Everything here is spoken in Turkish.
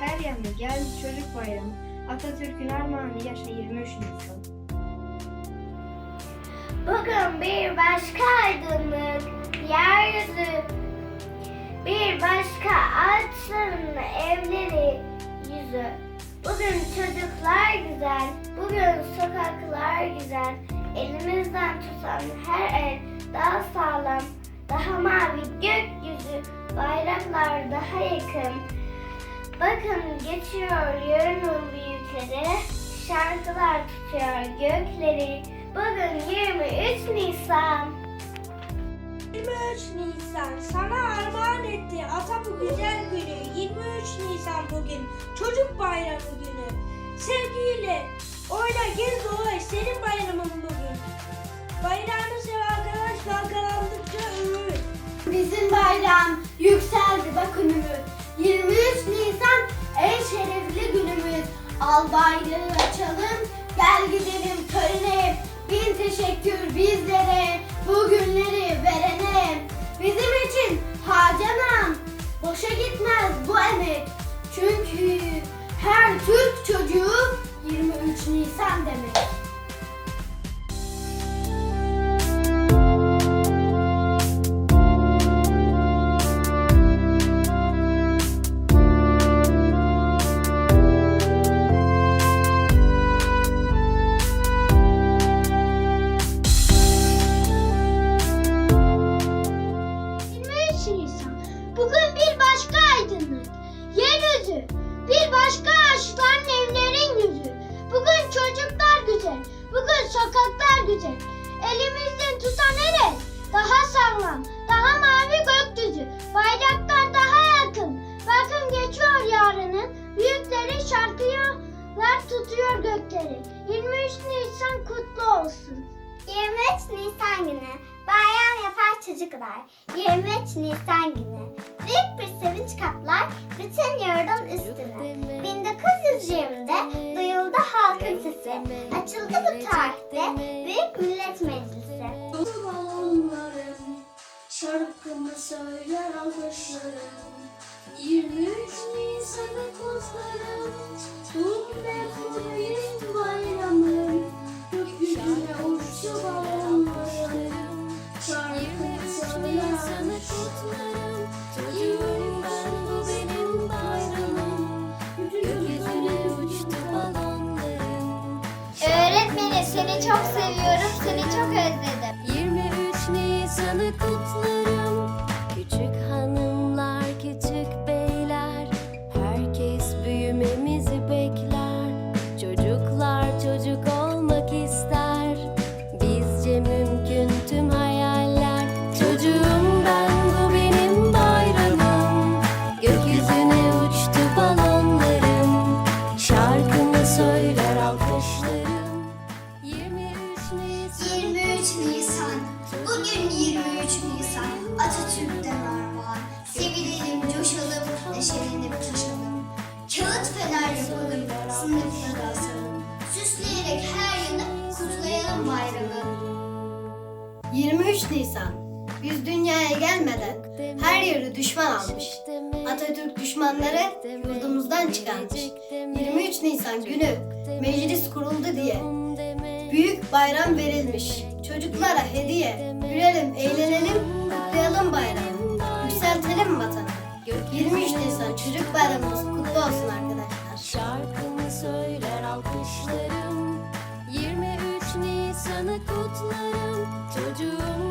her yanı, geldi çocuk bayramı. Atatürk'ün armağanı yaşa 23 Nisan. Bugün bir başka aydınlık yeryüzü bir başka açsın evleri yüzü. Bugün çocuklar güzel, bugün sokaklar güzel. Elimizden tutan her el daha sağlam, daha mavi gökyüzü, bayraklar daha yakın. Bakın geçiyor yarının büyükleri, şarkılar tutuyor gökleri. Bugün 23 Nisan. 23 Nisan. Sana armağan etti. Ata bu güzel günü. 23 Nisan bugün. Çocuk bayramı günü. Sevgiyle oyna gez dolaş senin bayramın bugün. Bayrağını sev arkadaş dalgalandıkça övür Bizim bayram yükseldi bak önümüz. 23 Nisan en şerefli günümüz. Al bayrağı açalım, gel gidelim törene. Bin teşekkür bizlere, bu günleri verene. Bizim için şarkılar tutuyor gökleri. 23 Nisan kutlu olsun. 23 Nisan günü bayram yapar çocuklar. 23 Nisan günü büyük bir sevinç kaplar bütün yurdun üstüne. 1920'de duyuldu halkın sesi. Açıldı bu tarihte Büyük Millet Meclisi. Balonlarım şarkımı söyler alkışlarım 23 Nisan'ı kutlarım seni çok seviyorum, seni çok özledim. 23 Nisan'ı kutlarım kutlayalım bayramı. 23 Nisan. Biz dünyaya gelmeden her yeri düşman almış. Atatürk düşmanları yurdumuzdan çıkarmış. 23 Nisan günü meclis kuruldu diye büyük bayram verilmiş. Çocuklara hediye, gülelim, eğlenelim, kutlayalım bayramı. Yükseltelim vatanı. 23 Nisan çocuk bayramımız kutlu olsun arkadaşlar. Şarkımı söyler alkışlarım Bayramını kutlarım çocuğum.